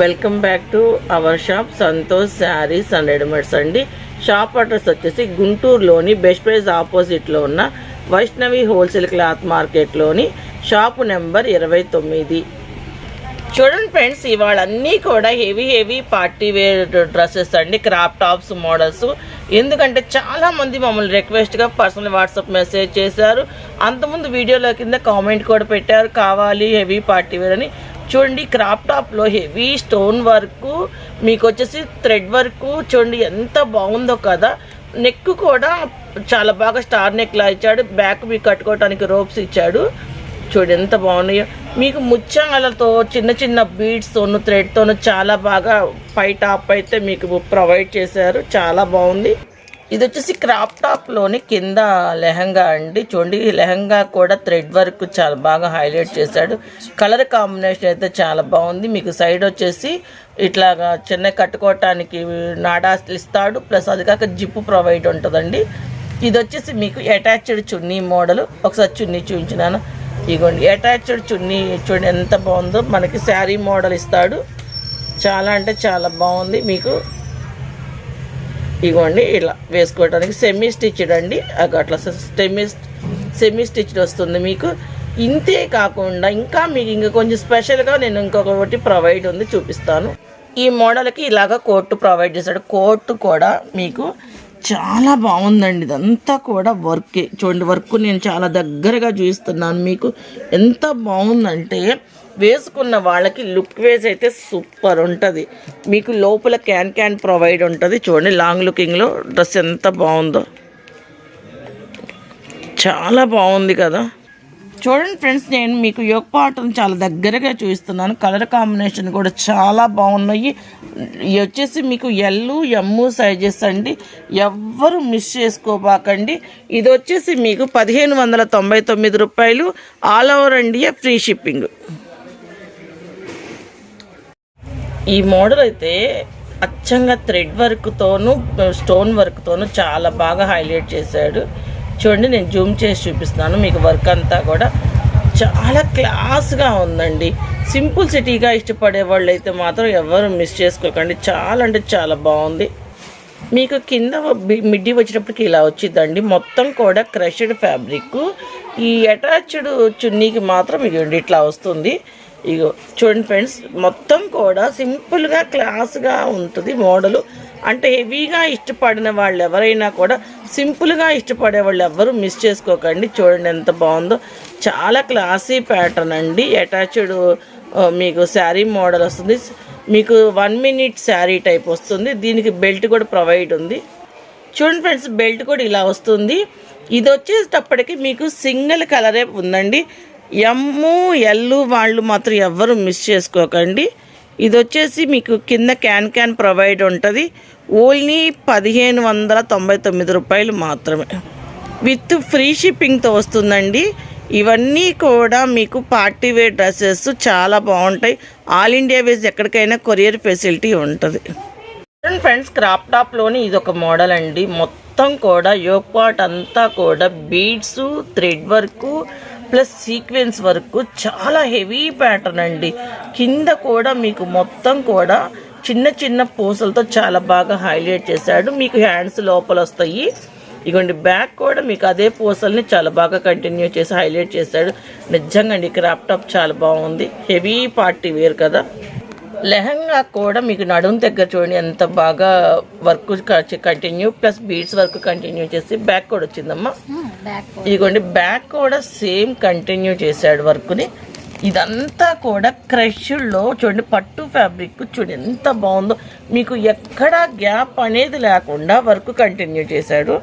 Welcome back to our shop Santosh saris and readymades అండి. Shop address వచ్చేసి గుంటూరులోని best price ఆపోజిట్లో ఉన్న వైష్ణవి హోల్సేల్ క్లాత్ మార్కెట్లోని షాపు నెంబర్ ఇరవై తొమ్మిది. చూడండి ఫ్రెండ్స్ ఇవాళ అన్నీ కూడా heavy heavy party wear dresses అండి క్రాప్ టాప్స్ మోడల్స్. ఎందుకంటే చాలామంది మమ్మల్ని రిక్వెస్ట్గా పర్సనల్ వాట్సాప్ మెసేజ్ చేశారు. అంతకుముందు వీడియోలో కింద కామెంట్ కూడా పెట్టారు కావాలి హెవీ పార్టీ వేర్ అని. చూడండి క్రాప్ టాప్లో హెవీ స్టోన్ వర్క్ మీకు వచ్చేసి థ్రెడ్ వర్క్ చూడండి ఎంత బాగుందో కదా. నెక్ కూడా చాలా బాగా స్టార్ నెక్లా ఇచ్చాడు. బ్యాక్ మీకు కట్టుకోవడానికి రోప్స్ ఇచ్చాడు. చూడు ఎంత బాగున్నాయో. మీకు ముత్యాలతో చిన్న చిన్న బీడ్స్తోను థ్రెడ్తోను చాలా బాగా పై టాప్ అయితే మీకు ప్రొవైడ్ చేశారు. చాలా బాగుంది. ఇది వచ్చేసి క్రాప్ టాప్లోని కింద లెహంగా అండి. చూడండి లెహంగా కూడా థ్రెడ్ వర్క్ చాలా బాగా హైలైట్ చేశాడు. కలర్ కాంబినేషన్ అయితే చాలా బాగుంది. మీకు సైడ్ వచ్చేసి ఇట్లాగా చిన్న కట్టుకోవటానికి నాడాస్లు ఇస్తాడు. ప్లస్ అది కాక జిప్పు ప్రొవైడ్ ఉంటుందండి. ఇది వచ్చేసి మీకు అటాచ్డ్ చున్నీ మోడల్. ఒకసారి చున్నీ చూపించినాను. ఇగోండి అటాచ్డ్ చున్నీ చూడండి ఎంత బాగుందో. మనకి శారీ మోడల్ ఇస్తాడు. చాలా అంటే చాలా బాగుంది మీకు. ఇగోండి ఇలా వేసుకోవడానికి సెమీ స్టిచ్డ్ అండి. అట్లా సెమీ సెమీ స్టిచ్డ్ వస్తుంది మీకు. ఇంతే కాకుండా ఇంకా మీకు ఇంకా కొంచెం స్పెషల్గా నేను ఇంకొకటి ప్రొవైడ్ ఉంది చూపిస్తాను. ఈ మోడల్కి ఇలాగ కోర్టు ప్రొవైడ్ చేశాడు. కోర్టు కూడా మీకు చాలా బాగుందండి. ఇదంతా కూడా వర్కే చూడండి వర్క్ నేను చాలా దగ్గరగా చూపిస్తున్నాను మీకు. ఎంత బాగుందంటే వేసుకున్న వాళ్ళకి లుక్ వేస్ అయితే సూపర్ ఉంటుంది. మీకు లోపల క్యాన్ క్యాన్ ప్రొవైడ్ ఉంటుంది. చూడండి లాంగ్ లుకింగ్లో డ్రెస్ ఎంత బాగుందో. చాలా బాగుంది కదా. చూడండి ఫ్రెండ్స్ నేను మీకు యోగ పాటను చాలా దగ్గరగా చూపిస్తున్నాను. కలర్ కాంబినేషన్ కూడా చాలా బాగున్నాయి. వచ్చేసి మీకు ఎల్లు ఎమ్ము సైజెస్ అండి. ఎవ్వరు మిస్ చేసుకోబాకండి. ఇది వచ్చేసి మీకు పదిహేను వందల తొంభై తొమ్మిది రూపాయలు all over India free shipping ఈ మోడల్ అయితే అచ్చంగా థ్రెడ్ వర్క్తోను స్టోన్ వర్క్తోను చాలా బాగా హైలైట్ చేశాడు. చూడండి నేను జూమ్ చేసి చూపిస్తున్నాను. మీకు వర్క్ అంతా కూడా చాలా క్లాస్గా ఉందండి. సింపుల్ సిటీగా ఇష్టపడే వాళ్ళు అయితే మాత్రం ఎవరు మిస్ చేసుకోకండి. చాలా అంటే చాలా బాగుంది. మీకు కింద బి- మిడ్డీ వచ్చేటప్పటికి ఇలా వచ్చిందండి. మొత్తం కూడా క్రష్డ్ ఫ్యాబ్రిక్ ఈ అటాచ్డ్ చున్నీకి మాత్రం ఇదిగోండి ఇట్లా వస్తుంది. ఇగో చూడండి ఫ్రెండ్స్ మొత్తం కూడా సింపుల్గా క్లాస్గా ఉంటుంది మోడలు. అంటే హెవీగా ఇష్టపడిన వాళ్ళు ఎవరైనా కూడా సింపుల్గా ఇష్టపడే వాళ్ళు ఎవరు మిస్ చేసుకోకండి. చూడండి ఎంత బాగుందో. చాలా క్లాసీ ప్యాటర్న్ అండి. అటాచ్డ్ మీకు శారీ మోడల్ వస్తుంది. మీకు వన్ మినిట్ శారీ టైప్ వస్తుంది. దీనికి బెల్ట్ కూడా ప్రొవైడ్ ఉంది. చూడండి ఫ్రెండ్స్ బెల్ట్ కూడా ఇలా వస్తుంది. ఇది వచ్చేటప్పటికి మీకు సింగిల్ కలరే ఉందండి. ఎమ్ము ఎల్లు వాళ్ళు మాత్రం ఎవ్వరు మిస్ చేసుకోకండి. ఇది వచ్చేసి మీకు కింద క్యాన్ క్యాన్ ప్రొవైడ్ ఉంటుంది. ఓన్లీ పదిహేను వందల తొంభై తొమ్మిది రూపాయలు మాత్రమే. విత్ ఫ్రీ షిప్పింగ్తో వస్తుందండి. ఇవన్నీ కూడా మీకు పార్టీ వేర్ డ్రెస్సెస్ చాలా బాగుంటాయి. ఆల్ ఇండియా వేస్ ఎక్కడికైనా కొరియర్ ఫెసిలిటీ ఉంటుంది. ఫ్రెండ్స్ క్రాప్ టాప్లోని ఇది ఒక మోడల్ అండి. మొత్తం కూడా యోగ్ పార్ట్ అంతా కూడా beads thread work plus sequence వరకు చాలా హెవీ ప్యాటర్న్ అండి. కింద కూడా మీకు మొత్తం కూడా చిన్న చిన్న పూసలతో చాలా బాగా హైలైట్ చేశాడు. మీకు హ్యాండ్స్ లోపల వస్తాయి. ఇగోండి బ్యాక్ కూడా మీకు అదే పూసల్ని చాలా బాగా కంటిన్యూ చేసి హైలైట్ చేశాడు. నిజంగా అండి క్రాప్ టాప్ చాలా బాగుంది. హెవీ పార్టీ వేర్ కదా. లెహంగా కూడా మీకు నడుము దగ్గర చూడండి ఎంత బాగా work continue plus beads work continue చేసి బ్యాక్ కూడా వచ్చిందమ్మా. ఇదిగోండి బ్యాక్ కూడా సేమ్ కంటిన్యూ చేశాడు వర్క్ని ఇదంతా కూడా క్రష్లో చూడండి పట్టు ఫ్యాబ్రిక్ చూడండి ఎంత బాగుందో. మీకు ఎక్కడా గ్యాప్ అనేది లేకుండా వర్క్ కంటిన్యూ చేశాడు.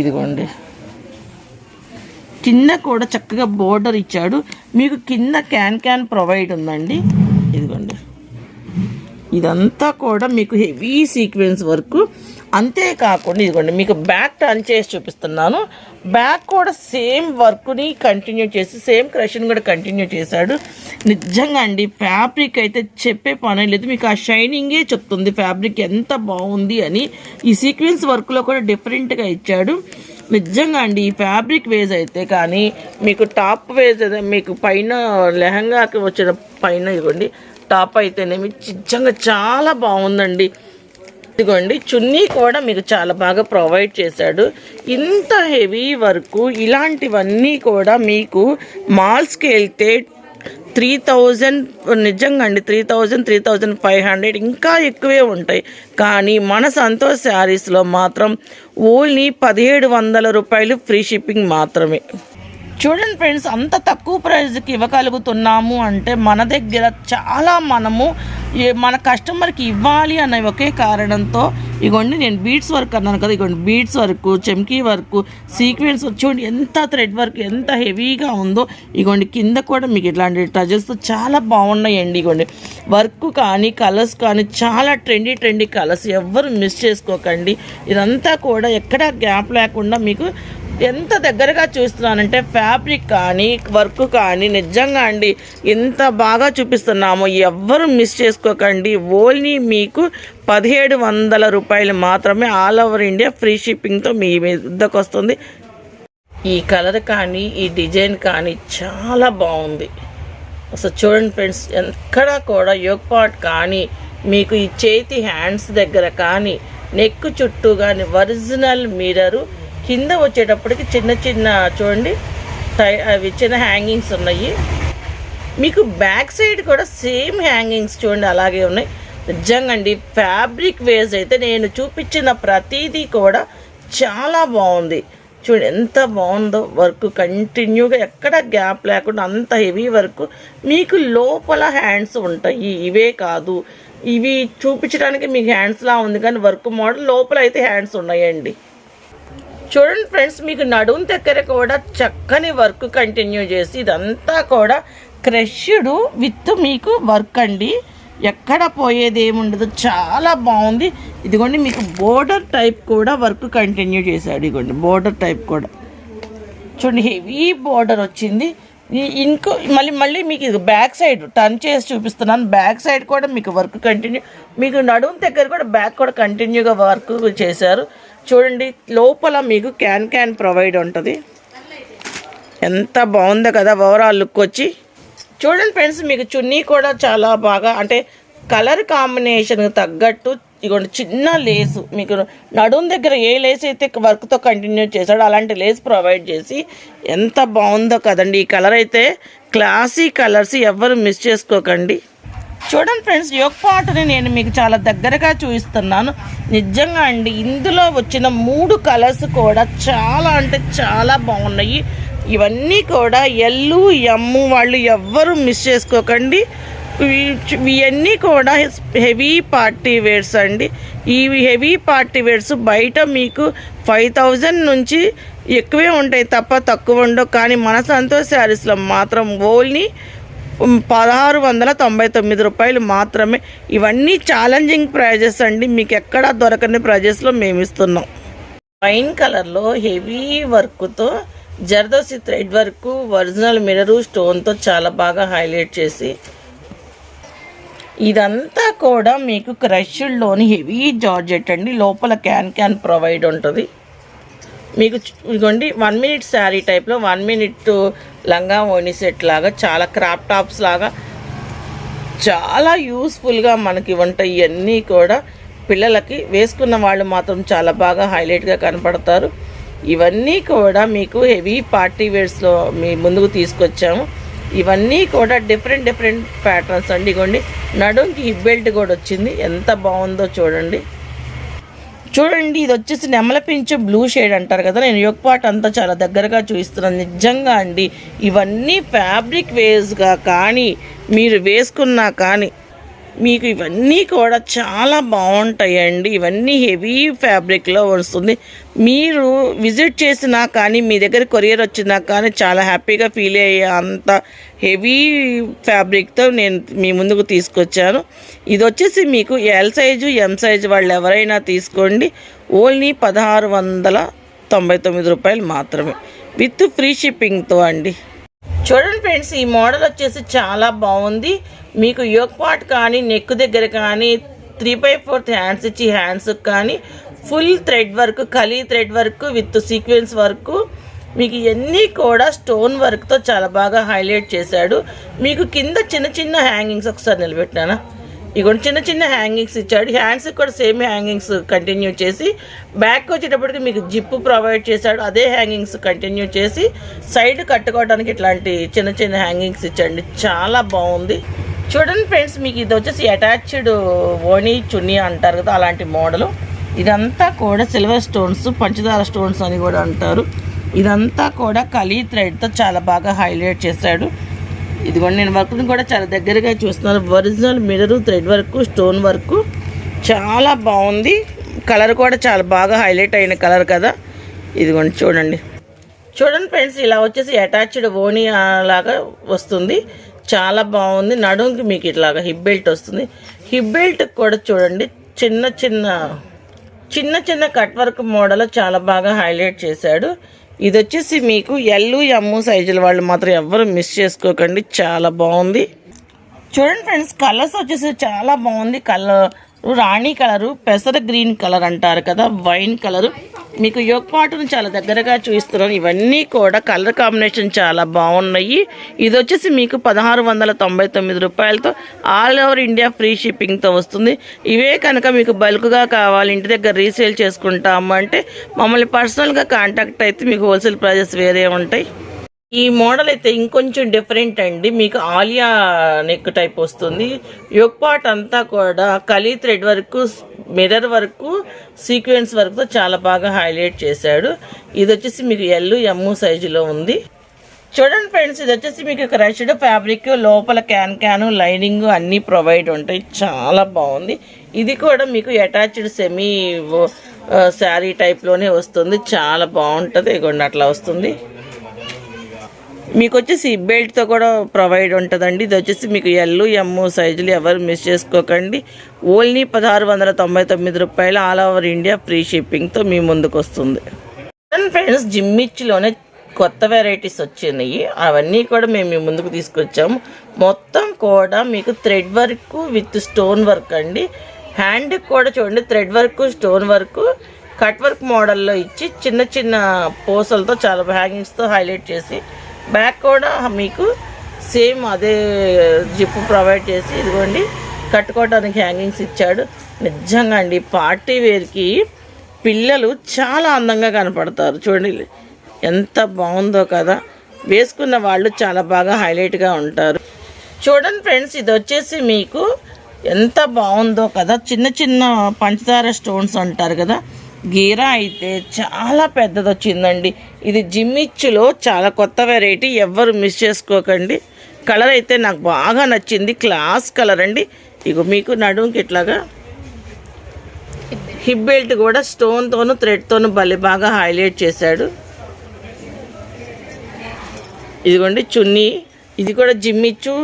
ఇదిగోండి. కింద కూడా చక్కగా బోర్డర్ ఇచ్చాడు. మీకు కింద క్యాన్ క్యాన్ ప్రొవైడ్ ఉందండి. ఇదంతా కూడా మీకు హెవీ సీక్వెన్స్ వర్క్. అంతేకాకుండా ఇదిగోండి మీకు బ్యాక్ టర్న్ చేసి చూపిస్తున్నాను. బ్యాక్ కూడా సేమ్ వర్క్ని కంటిన్యూ చేసి సేమ్ క్రషన్ కూడా కంటిన్యూ చేశాడు. నిజంగా అండి ఫ్యాబ్రిక్ అయితే చెప్పే పనే లేదు. మీకు ఆ షైనింగే చెప్తుంది ఫ్యాబ్రిక్ ఎంత బాగుంది అని. ఈ సీక్వెన్స్ వర్క్లో కూడా డిఫరెంట్గా ఇచ్చాడు. నిజంగా అండి ఈ ఫ్యాబ్రిక్ వేజ్ అయితే కానీ మీకు టాప్ వేజ్ మీకు పైన లెహంగాకి వచ్చిన పైన ఇవ్వండి టాప్ అయితేనేమి నిజంగా చాలా బాగుందండి. ఇదిగోండి చున్నీ కూడా మీకు చాలా బాగా ప్రొవైడ్ చేశాడు. ఇంత హెవీ వర్క్ ఇలాంటివన్నీ కూడా మీకు మాల్స్కి వెళ్తే త్రీ థౌజండ్ నిజంగా అండి three thousand three thousand five hundred ఇంకా ఎక్కువే ఉంటాయి. కానీ మన సంతోష్ శారీస్లో మాత్రం ఓన్లీ పదిహేడు వందల రూపాయలు ఫ్రీ షిప్పింగ్ మాత్రమే. చూడండి ఫ్రెండ్స్ అంత తక్కువ ప్రైస్కి ఇవ్వగలుగుతున్నాము అంటే మన దగ్గర చాలా మనము ఏ- మన కస్టమర్కి ఇవ్వాలి అనే ఒకే కారణంతో ఇగోండి నేను బీడ్స్ వర్క్ అన్నాను కదా ఇగోండి బీడ్స్ వర్క్ చెమ్కీ వర్క్ సీక్వెన్స్ వర్క్ చూడండి ఎంత థ్రెడ్ వర్క్ ఎంత హెవీగా ఉందో ఇగోండి కింద కూడా మీకు ఇట్లాంటి టజల్స్తో చాలా బాగున్నాయండి ఇగోండి. వర్క్ కానీ కలర్స్ కానీ చాలా ట్రెండీ ట్రెండీ కలర్స్ ఎవ్వరు మిస్ చేసుకోకండి. ఇదంతా కూడా ఎక్కడా గ్యాప్ లేకుండా మీకు ఎంత దగ్గరగా చూస్తున్నానంటే ఫ్యాబ్రిక్ కానీ వర్క్ కానీ నిజంగా అండి ఎంత బాగా చూపిస్తున్నామో ఎవ్వరు మిస్ చేసుకోకండి. ఓన్లీ మీకు పదిహేడు వందల రూపాయలు మాత్రమే ఆల్ ఓవర్ ఇండియా ఫ్రీ షిప్పింగ్తో మీ వద్దకు వస్తుంది. ఈ కలర్ కానీ ఈ డిజైన్ కానీ చాలా బాగుంది. అసలు చూడండి ఫ్రెండ్స్ ఎక్కడ కూడా యోగ్ పాట్ కానీ మీకు ఈ చేతి హ్యాండ్స్ దగ్గర కానీ నెక్ చుట్టూ కానీ ఒరిజినల్ మిరరు కింద వచ్చేటప్పటికి చిన్న చిన్న చూడండి టై అవి చిన్న హ్యాంగింగ్స్ ఉన్నాయి. మీకు బ్యాక్ సైడ్ కూడా సేమ్ హ్యాంగింగ్స్ చూడండి అలాగే ఉన్నాయి. నిజంగా అండి ఫ్యాబ్రిక్ వేస్ అయితే నేను చూపించిన ప్రతిదీ కూడా చాలా బాగుంది. చూడండి ఎంత బాగుందో వర్క్ కంటిన్యూగా ఎక్కడ గ్యాప్ లేకుండా అంత హెవీ వర్క్ మీకు లోపల హ్యాండ్స్ ఉంటాయి ఇవే కాదు. ఇవి చూపించడానికి మీకు హ్యాండ్స్లా ఉంది కానీ వర్క్ మోడల్ లోపల అయితే హ్యాండ్స్ ఉన్నాయండి. చూడండి ఫ్రెండ్స్ మీకు నడుం దగ్గర కూడా చక్కని వర్క్ కంటిన్యూ చేసి ఇదంతా కూడా క్రష్డ్ విత్ మీకు వర్క్ అండి. ఎక్కడ పోయేది ఏముండదు చాలా బాగుంది. ఇదిగోండి మీకు బోర్డర్ టైప్ కూడా వర్క్ కంటిన్యూ చేశాడు. ఇదిగోండి బోర్డర్ టైప్ కూడా. చూడండి హెవీ బోర్డర్ వచ్చింది. ఈ- ఇంకో మళ్ళీ మళ్ళీ మీకు ఇది బ్యాక్ సైడ్ టర్న్ చేసి చూపిస్తున్నాను. బ్యాక్ సైడ్ కూడా మీకు వర్క్ కంటిన్యూ మీకు నడుము దగ్గర కూడా బ్యాక్ కూడా కంటిన్యూగా వర్క్ చేశారు. చూడండి లోపల మీకు క్యాన్ క్యాన్ ప్రొవైడ్ ఉంటుంది. ఎంత బాగుందో కదా ఓవరాల్ లుక్ వచ్చి. చూడండి ఫ్రెండ్స్ మీకు చున్నీ కూడా చాలా బాగా అంటే కలర్ కాంబినేషన్ తగ్గట్టు ఇదిగోండి చిన్న లేసు. మీకు నడుం దగ్గర ఏ లేస్ అయితే వర్క్తో కంటిన్యూ చేశాడో అలాంటి లేస్ ప్రొవైడ్ చేసి ఎంత బాగుందో కదండి. ఈ కలర్ అయితే క్లాసీ కలర్స్ ఎవ్వరు మిస్ చేసుకోకండి. చూడండి ఫ్రెండ్స్ యోగ పాటని నేను మీకు చాలా దగ్గరగా చూపిస్తున్నాను. నిజంగా అండి ఇందులో వచ్చిన మూడు కలర్స్ కూడా చాలా అంటే చాలా బాగున్నాయి. ఇవన్నీ కూడా ఎల్లు ఎమ్ము వాళ్ళు ఎవ్వరు మిస్ చేసుకోకండి. ఇవన్నీ కూడా హెవీ పార్టీ వేర్స్ అండి. ఈ హెవీ పార్టీ వేర్స్ బయట మీకు ఫైవ్ థౌజండ్ నుంచి ఎక్కువే ఉంటాయి తప్ప తక్కువ ఉండవు. కానీ మన సంతోష్ శారీస్లో మాత్రం ఓన్లీ పదహారు వందల తొంభై తొమ్మిది రూపాయలు మాత్రమే. ఇవన్నీ ఛాలెంజింగ్ ప్రైజెస్ అండి. మీకు ఎక్కడా దొరకని ప్రైజెస్లో మేము ఇస్తున్నాం. వైన్ కలర్లో హెవీ వర్క్తో zardozi thread work original mirror స్టోన్తో చాలా బాగా హైలైట్ చేసి ఇదంతా కూడా మీకు క్రష్డ్లోని హెవీ జార్జెట్ అండి. లోపల క్యాన్ క్యాన్ ప్రొవైడ్ ఉంటుంది. మీకు ఇదిగోండి వన్ మినిట్ శారీ టైప్లో వన్ మినిట్ లంగా ఓని సెట్ లాగా చాలా క్రాప్ టాప్స్ లాగా చాలా యూస్ఫుల్గా మనకి ఉంటాయి ఇవన్నీ కూడా. పిల్లలకి వేసుకున్న వాళ్ళు మాత్రం చాలా బాగా హైలైట్గా కనపడతారు. ఇవన్నీ కూడా మీకు హెవీ పార్టీ వేర్స్లో మీ ముందుకు తీసుకొచ్చాము. ఇవన్నీ కూడా డిఫరెంట్ డిఫరెంట్ ప్యాటర్న్స్ అండి. ఇగోండి నడుంకి హిప్ బెల్ట్ కూడా వచ్చింది. ఎంత బాగుందో చూడండి. చూడండి ఇది వచ్చేసి నెమలపించు బ్లూ షేడ్ అంటారు కదా. నేను యొక్క పాట అంతా చాలా దగ్గరగా చూపిస్తున్నాను. నిజంగా అండి ఇవన్నీ ఫ్యాబ్రిక్ వేస్గా కానీ మీరు వేసుకున్నా కానీ మీకు ఇవన్నీ కూడా చాలా బాగుంటాయండి. ఇవన్నీ హెవీ ఫ్యాబ్రిక్లో వస్తుంది. మీరు విజిట్ చేసినా కానీ మీ దగ్గర కొరియర్ వచ్చినా కానీ చాలా హ్యాపీగా ఫీల్ అయ్యే అంత హెవీ ఫ్యాబ్రిక్తో నేను మీ ముందుకు తీసుకొచ్చాను. ఇది వచ్చేసి మీకు ఎల్ సైజు ఎం సైజు వాళ్ళు ఎవరైనా తీసుకోండి. ఓన్లీ పదహారు వందల తొంభై తొమ్మిది రూపాయలు మాత్రమే. విత్ ఫ్రీ షిప్పింగ్తో అండి. చూడండి ఫ్రెండ్స్ ఈ మోడల్ వచ్చేసి చాలా బాగుంది. మీకు యోగ్ పార్ట్ కానీ నెక్ దగ్గర కానీ త్రీ బై ఫోర్త్ హ్యాండ్స్ ఇచ్చి హ్యాండ్స్కి కానీ full thread work కలీ thread work with sequence work మీకు ఇవన్నీ కూడా స్టోన్ వర్క్తో చాలా బాగా హైలైట్ చేశాడు. మీకు కింద చిన్న చిన్న హ్యాంగింగ్స్ ఒకసారి నిలబెట్టినానా ఇగోండి చిన్న చిన్న హ్యాంగింగ్స్ ఇచ్చాడు. హ్యాండ్స్ కూడా సేమ్ హ్యాంగింగ్స్ కంటిన్యూ చేసి బ్యాక్ వచ్చేటప్పటికి మీకు జిప్ ప్రొవైడ్ చేశాడు. అదే హ్యాంగింగ్స్ కంటిన్యూ చేసి సైడ్ కట్టుకోవడానికి ఇట్లాంటి చిన్న చిన్న హ్యాంగింగ్స్ ఇచ్చాడు చాలా బాగుంది. చూడండి ఫ్రెండ్స్ మీకు ఇది వచ్చేసి అటాచ్డ్ ఓణి చున్నీ అంటారు కదా అలాంటి మోడల్. ఇదంతా కూడా సిల్వర్ స్టోన్స్ పంచదార స్టోన్స్ అని కూడా అంటారు. ఇదంతా కూడా కలీ థ్రెడ్తో చాలా బాగా హైలైట్ చేశాడు. ఇదిగోండి నేను వర్క్ని కూడా చాలా దగ్గరగా చూస్తున్నాను. Original mirror thread work stone work. చాలా బాగుంది. కలర్ కూడా చాలా బాగా హైలైట్ అయిన కలర్ కదా. ఇదిగోండి చూడండి. చూడండి ఫ్రెండ్స్ ఇలా వచ్చేసి అటాచ్డ్ ఓని లాగా వస్తుంది. చాలా బాగుంది. నడుంకి మీకు ఇట్లాగా హిప్ బెల్ట్ వస్తుంది. హిప్ బెల్ట్ కూడా చూడండి. చిన్న చిన్న చిన్న చిన్న కట్ వర్క్ మోడల్ చాలా బాగా హైలైట్ చేశాడు. ఇది వచ్చేసి మీకు ఎల్లు ఎమ్ము సైజుల వాళ్ళు మాత్రం ఎవ్వరు మిస్ చేసుకోకండి. చాలా బాగుంది. చూడండి ఫ్రెండ్స్ కలర్స్ వచ్చేసి చాలా బాగుంది. కలర్ రాణి కలరు పెసర గ్రీన్ కలర్ అంటారు కదా వైన్ కలరు. మీకు యోగ్ పాటను చాలా దగ్గరగా చూస్తున్నాను ఇవన్నీ కూడా కలర్ కాంబినేషన్ చాలా బాగున్నాయి. ఇది వచ్చేసి మీకు పదహారు వందల తొంభై తొమ్మిది రూపాయలతో ఆల్ ఓవర్ ఇండియా ఫ్రీ షిప్పింగ్తో వస్తుంది. ఇవే కనుక మీకు బల్క్గా కావాలి ఇంటి దగ్గర రీసేల్ చేసుకుంటాము అంటే మమ్మల్ని పర్సనల్గా కాంటాక్ట్ అయితే మీకు హోల్సేల్ ప్రైజెస్ వేరే ఉంటాయి. ఈ మోడల్ అయితే ఇంకొంచెం డిఫరెంట్ అండి. మీకు ఆలియా నెక్ టైప్ వస్తుంది. యోగ్ పార్ట్ అంతా కూడా కలీ థ్రెడ్ వరకు మిర్రర్ వరకు సీక్వెన్స్ వరకు చాలా బాగా హైలైట్ చేశాడు. ఇది వచ్చేసి మీకు ఎల్లు ఎమ్ము సైజులో ఉంది. చూడండి ఫ్రెండ్స్ ఇది వచ్చేసి మీకు క్రష్డ్ ఫ్యాబ్రిక్ లోపల క్యాన్ క్యాన్ లైనింగ్ అన్నీ ప్రొవైడ్ ఉంటాయి. చాలా బాగుంది. ఇది కూడా మీకు అటాచ్డ్ సెమీ శారీ టైప్లోనే వస్తుంది. చాలా బాగుంటుంది. ఇగోండి అట్లా వస్తుంది. మీకు వచ్చేసి బెల్ట్తో కూడా ప్రొవైడ్ ఉంటుందండి. ఇది వచ్చేసి మీకు ఎల్లు ఎమ్ము సైజులు ఎవరు మిస్ చేసుకోకండి. ఓన్లీ పదహారు వందల తొంభై తొమ్మిది రూపాయలు ఆల్ ఓవర్ ఇండియా ఫ్రీ షిప్పింగ్తో మీ ముందుకు వస్తుంది ఫ్రెండ్స్ జిమ్మిచ్లోనే కొత్త వెరైటీస్ వచ్చినాయి. అవన్నీ కూడా మేము మీ ముందుకు తీసుకొచ్చాము. మొత్తం కూడా మీకు thread work with stone work అండి. హ్యాండ్ కూడా చూడండి thread work stone work cut work మోడల్లో ఇచ్చి చిన్న చిన్న పూసలతో చాలా హ్యాంగింగ్స్తో హైలైట్ చేసి బ్యాక్ కూడా మీకు సేమ్ అదే జిప్పు ప్రొవైడ్ చేసి ఇదిగోండి కట్టుకోవడానికి హ్యాంగింగ్స్ ఇచ్చాడు. నిజంగా అండి పార్టీ వేర్కి పిల్లలు చాలా అందంగా కనపడతారు. చూడండి ఎంత బాగుందో కదా. వేసుకున్న వాళ్ళు చాలా బాగా హైలైట్గా ఉంటారు. చూడండి ఫ్రెండ్స్ ఇది వచ్చేసి మీకు ఎంత బాగుందో కదా. చిన్న చిన్న పంచదార స్టోన్స్ అంటారు కదా. గీరా అయితే చాలా పెద్దది వచ్చిందండి ఇది జిమ్మిచ్చులో చాలా కొత్త వెరైటీ ఎవ్వరు మిస్ చేసుకోకండి. కలర్ అయితే నాకు బాగా నచ్చింది. క్లాస్ కలర్ అండి. ఇక మీకు నడుముకి ఇట్లాగా హిప్ బెల్ట్ కూడా స్టోన్తోను థ్రెడ్తోను భలే బాగా హైలైట్ చేశాడు. ఇదిగోండి చున్నీ. ఇది కూడా జిమ్మిచ్చు.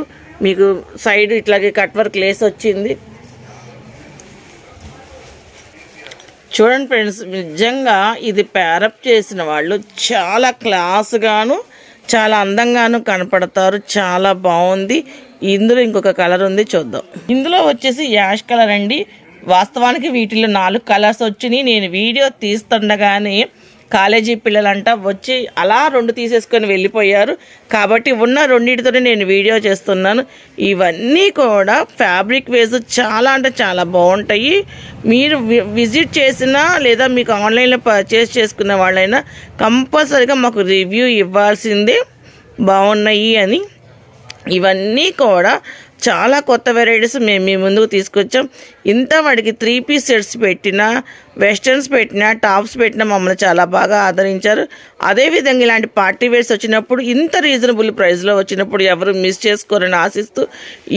మీకు సైడ్ ఇట్లాగే కట్ వర్క్ లేస్ వచ్చింది. చూడండి ఫ్రెండ్స్ నిజంగా ఇది ప్యారప్ చేసిన వాళ్ళు చాలా క్లాస్గాను చాలా అందంగాను కనపడతారు చాలా బాగుంది. ఇందులో ఇంకొక కలర్ ఉంది చూద్దాం. ఇందులో వచ్చేసి యాష్ కలర్ అండి. వాస్తవానికి వీటిలో నాలుగు కలర్స్ వచ్చినాయి. నేను వీడియో తీస్తుండగానే కాలేజీ పిల్లలంట వచ్చి అలా రెండు తీసేసుకొని వెళ్ళిపోయారు. కాబట్టి ఉన్న రెండింటితోనే నేను వీడియో చేస్తున్నాను. ఇవన్నీ కూడా ఫ్యాబ్రిక్ వేస్ చాలా అంటే చాలా బాగుంటాయి. మీరు విజిట్ చేసినా లేదా మీకు ఆన్లైన్లో పర్చేస్ చేసుకున్న వాళ్ళైనా కంపల్సరీగా మాకు రివ్యూ ఇవ్వాల్సిందే. బాగున్నాయి అని. ఇవన్నీ కూడా చాలా కొత్త వెరైటీస్ మేము మీ ముందుకు తీసుకొచ్చాం. ఇంత వాడికి త్రీ పీస్ సెట్స్ పెట్టినా వెస్టర్న్స్ పెట్టినా టాప్స్ పెట్టినా మమ్మల్ని చాలా బాగా ఆదరించారు. అదేవిధంగా ఇలాంటి పార్టీ వేర్స్ వచ్చినప్పుడు ఇంత రీజనబుల్ ప్రైస్లో వచ్చినప్పుడు ఎవరు మిస్ చేసుకోరని ఆశిస్తూ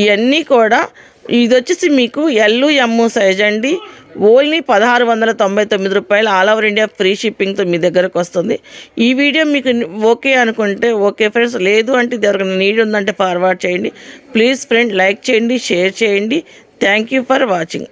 ఇవన్నీ కూడా ఇది వచ్చేసి మీకు ఎల్లు ఎమ్ము సైజ్ అండి. ఓన్లీ పదహారు వందల తొంభై తొమ్మిది రూపాయలు ఆల్ ఓవర్ ఇండియా ఫ్రీ షిప్పింగ్తో మీ దగ్గరకు వస్తుంది. ఈ వీడియో మీకు ఓకే అనుకుంటే ఓకే ఫ్రెండ్స్. లేదు అంటే ఎవరికైనా నీడ్ ఉందంటే ఫార్వర్డ్ చేయండి. ప్లీజ్ ఫ్రెండ్ లైక్ చేయండి షేర్ చేయండి. Thank you for watching